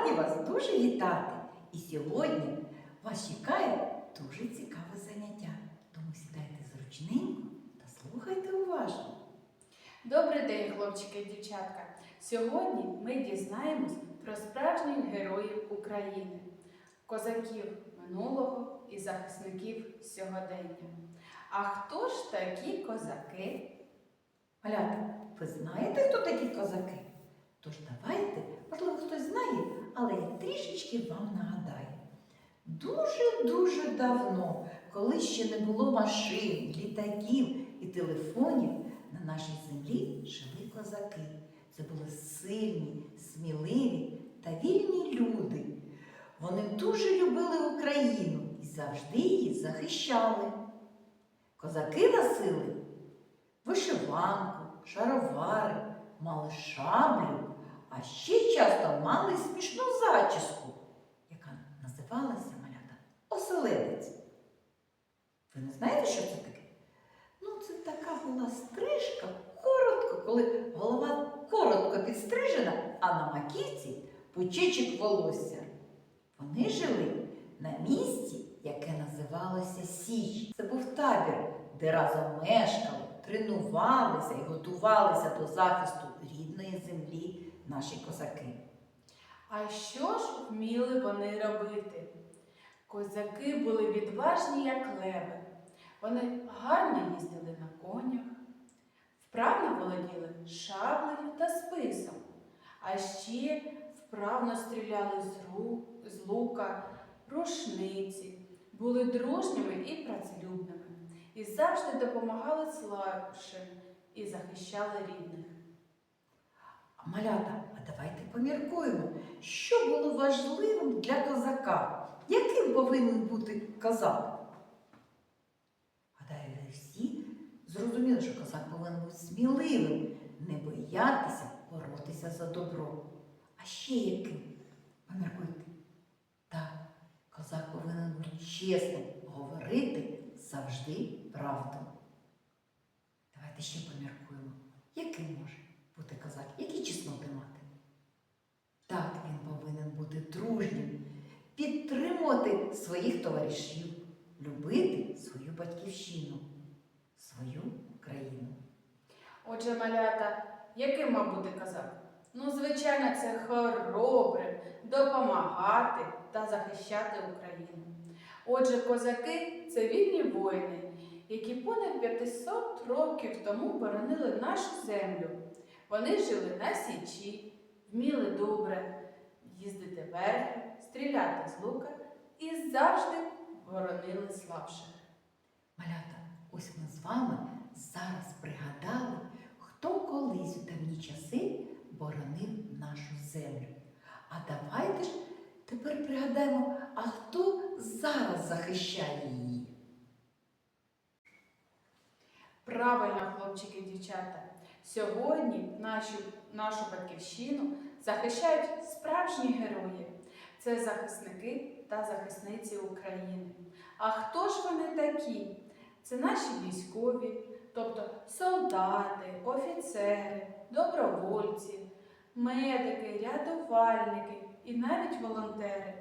раді вас дуже вітати. І сьогодні вас чекає дуже цікаве заняття. Тому сідайте зручненько та слухайте уважно. Добрий день, хлопчики і дівчатка. Сьогодні ми дізнаємось про справжніх героїв України, козаків минулого і захисників сьогодення. А хто ж такі козаки? Малята, ви знаєте, хто такі козаки? Тож давайте, можливо, хтось знає, але я трішечки вам нагадаю. Дуже-дуже давно, коли ще не було машин, літаків і телефонів, на нашій землі жили козаки. Це були сильні, сміливі та вільні люди. Вони дуже любили Україну і завжди її захищали. Козаки носили вишиванку, шаровари, мали шаблю, а ще часто мали смішну зачіску, яка називалася малята оселедець. Ви не знаєте, що це таке? Ну, це така була стрижка, коротко, коли голова коротко підстрижена, а на маківці пучечок волосся. Вони жили на місці, яке називалося Січ. Це був табір, де разом мешкали, тренувалися і готувалися до захисту рідної землі наші козаки. А що ж вміли вони робити? Козаки були відважні, як леви. Вони гарно їздили на конях, вправно володіли шаблею та списом, а ще вправно стріляли з, ру, з лука, рушниці, були дружніми і працелюбними, і завжди допомагали слабшим і захищали рідних. А малята, а давайте поміркуємо, що було важливим для козака. Яким повинен бути козак? Гадаю, всі зрозуміли, що козак повинен бути сміливим, не боятися боротися за добро. А ще яким? Поміркуйте. Так, козак повинен бути чесним, говорити завжди правду. Давайте ще поміркуємо, яким може бути козак, які чесноти мати. Так, він повинен бути дружнім, підтримувати своїх товаришів, любити свою батьківщину, свою країну. Отже, малята, яким мав бути козак? Ну, звичайно, це хоробрим, допомагати та захищати Україну. Отже, козаки це вільні воїни, які понад 500 років тому боронили нашу землю. Вони жили на січі, вміли добре їздити верхи, стріляти з лука і завжди боронили слабших. Малята, ось ми з вами зараз пригадали, хто колись у давні часи боронив нашу землю. А давайте ж тепер пригадаємо, а хто зараз захищає її. Правильно, хлопчики і дівчата. Сьогодні нашу, нашу батьківщину захищають справжні герої. Це захисники та захисниці України. А хто ж вони такі? Це наші військові, тобто солдати, офіцери, добровольці, медики, рятувальники і навіть волонтери.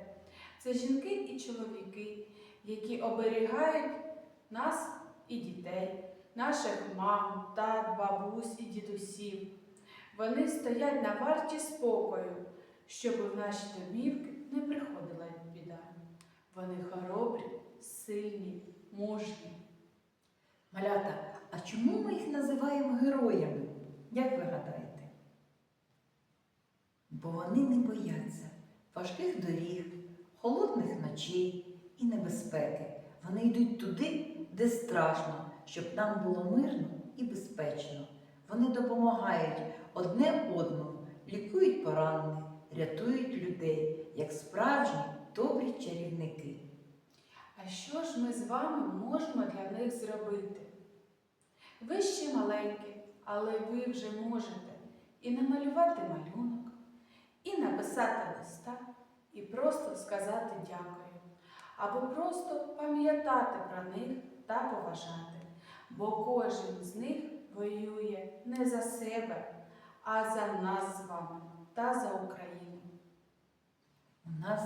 Це жінки і чоловіки, які оберігають нас і дітей наших мам, тат, бабусь і дідусів. Вони стоять на варті спокою, щоб в наші домівки не приходила біда. Вони хоробрі, сильні, мужні. Малята, а чому ми їх називаємо героями? Як ви гадаєте? Бо вони не бояться важких доріг, холодних ночей і небезпеки. Вони йдуть туди, де страшно, щоб нам було мирно і безпечно. Вони допомагають одне одному, лікують поранених, рятують людей, як справжні добрі чарівники. А що ж ми з вами можемо для них зробити? Ви ще маленькі, але ви вже можете і намалювати малюнок, і написати листа, і просто сказати дякую, або просто пам'ятати про них та поважати, бо кожен з них воює не за себе, а за нас з вами та за Україну. У нас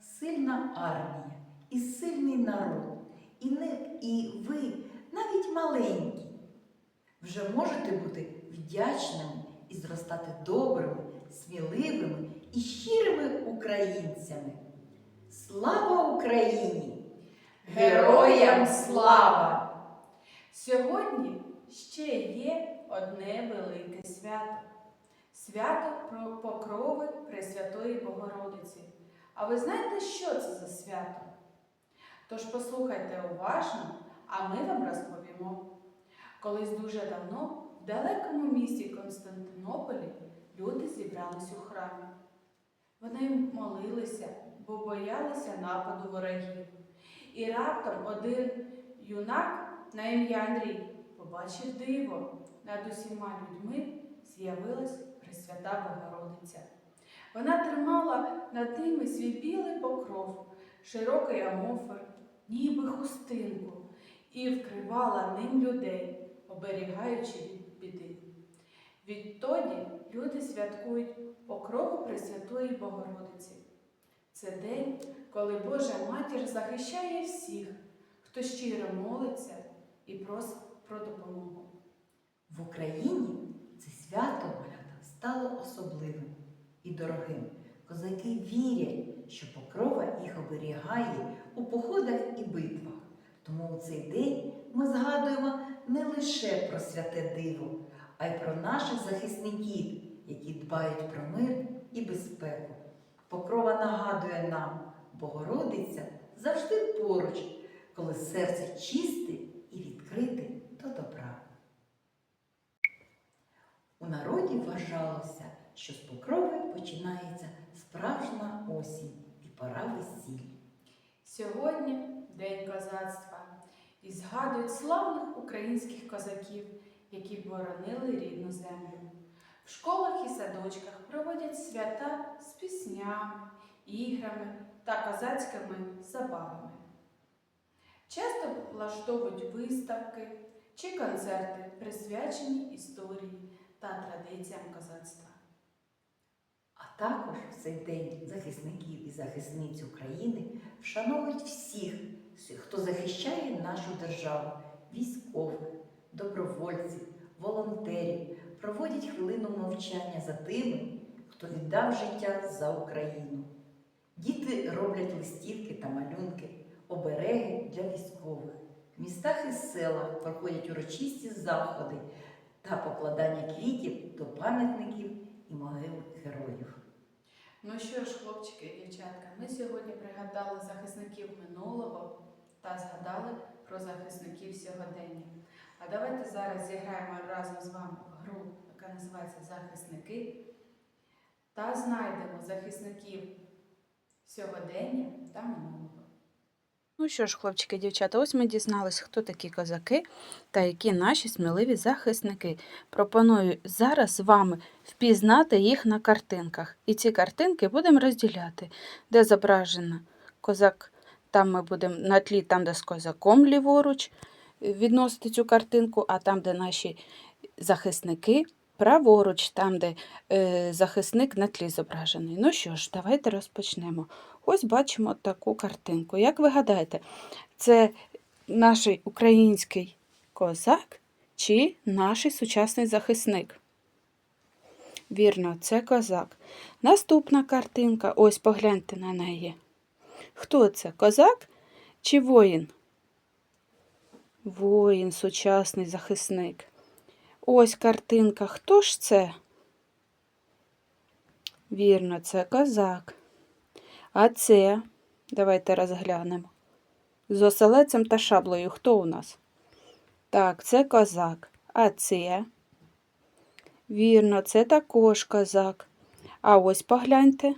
сильна армія і сильний народ. І, не, і ви навіть маленькі. Вже можете бути вдячними і зростати добрими, сміливими і щирими українцями. Слава Україні! Героям слава! Сьогодні ще є одне велике свято. Свято покрови Пресвятої Богородиці. А ви знаєте, що це за свято? Тож послухайте уважно, а ми вам розповімо. Колись дуже давно в далекому місті Константинополі люди зібрались у храмі. Вони молилися, бо боялися нападу ворогів. І раптом один юнак на ім'я Андрій побачив диво. Над усіма людьми з'явилась Пресвята Богородиця. Вона тримала над ними свій білий покров, широкий амофер, ніби хустинку, і вкривала ним людей, оберігаючи від біди. Відтоді люди святкують покрову Пресвятої Богородиці. Це день, коли Божа Матір захищає всіх, хто щиро молиться і просить про допомогу. В Україні це свято малята стало особливим і дорогим. Козаки вірять, що покрова їх оберігає у походах і битвах. Тому у цей день ми згадуємо не лише про святе диво, а й про наших захисників, які дбають про мир і безпеку. Покрова нагадує нам, Богородиця завжди поруч, коли серце чисте і до добра. У народі вважалося, що з покрови починається справжня осінь і пора весіль. Сьогодні День козацтва і згадують славних українських козаків, які боронили рідну землю. В школах і садочках проводять свята з піснями, іграми та козацькими забавами. Часто влаштовують виставки чи концерти, присвячені історії та традиціям козацтва. А також в цей день захисників і захисниць України вшановують всіх, хто захищає нашу державу, військових, добровольців, волонтерів, проводять хвилину мовчання за тими, хто віддав життя за Україну. Діти роблять листівки та малюнки, обереги для військових. В містах і селах проходять урочисті заходи та покладання квітів до пам'ятників і могил героїв. Ну що ж, хлопчики і дівчатка, ми сьогодні пригадали захисників минулого та згадали про захисників сьогодення. А давайте зараз зіграємо разом з вами гру, яка називається Захисники, та знайдемо захисників сьогодення та минулого. Ну що ж, хлопчики, дівчата, ось ми дізнались, хто такі козаки та які наші сміливі захисники. Пропоную зараз з вами впізнати їх на картинках. І ці картинки будемо розділяти, де зображено козак, там ми будемо на тлі, там, де з козаком ліворуч відносити цю картинку, а там, де наші захисники, праворуч, там, де е, захисник на тлі зображений. Ну що ж, давайте розпочнемо. Ось бачимо таку картинку. Як ви гадаєте, це наш український козак чи наш сучасний захисник? Вірно, це козак. Наступна картинка, ось погляньте на неї. Хто це? Козак чи воїн? Воїн, сучасний захисник. Ось картинка. Хто ж це? Вірно, це козак. А це, давайте розглянемо. З оселецем та шаблею хто у нас? Так, це козак. А це? Вірно, це також козак. А ось погляньте.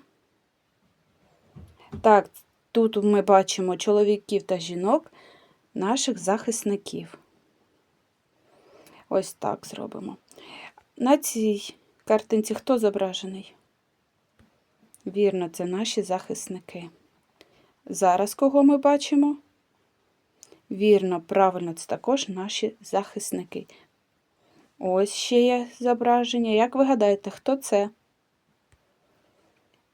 Так, тут ми бачимо чоловіків та жінок, наших захисників. Ось так зробимо. На цій картинці хто зображений? Вірно, це наші захисники. Зараз кого ми бачимо? Вірно, правильно, це також наші захисники. Ось ще є зображення. Як ви гадаєте, хто це?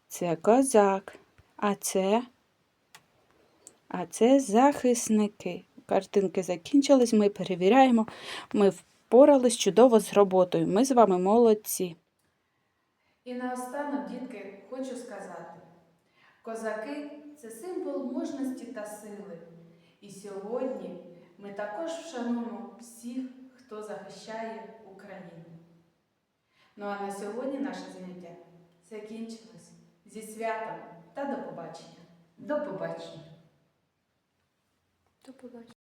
Це козак. А це? А це захисники. Картинки закінчились, ми перевіряємо. Ми впорались чудово з роботою. Ми з вами молодці. І наостанок, дітки, хочу сказати: козаки це символ мужності та сили. І сьогодні ми також вшануємо всіх, хто захищає Україну. Ну а на сьогодні наше заняття закінчилось. Зі святом та до побачення! До побачення. До побачення.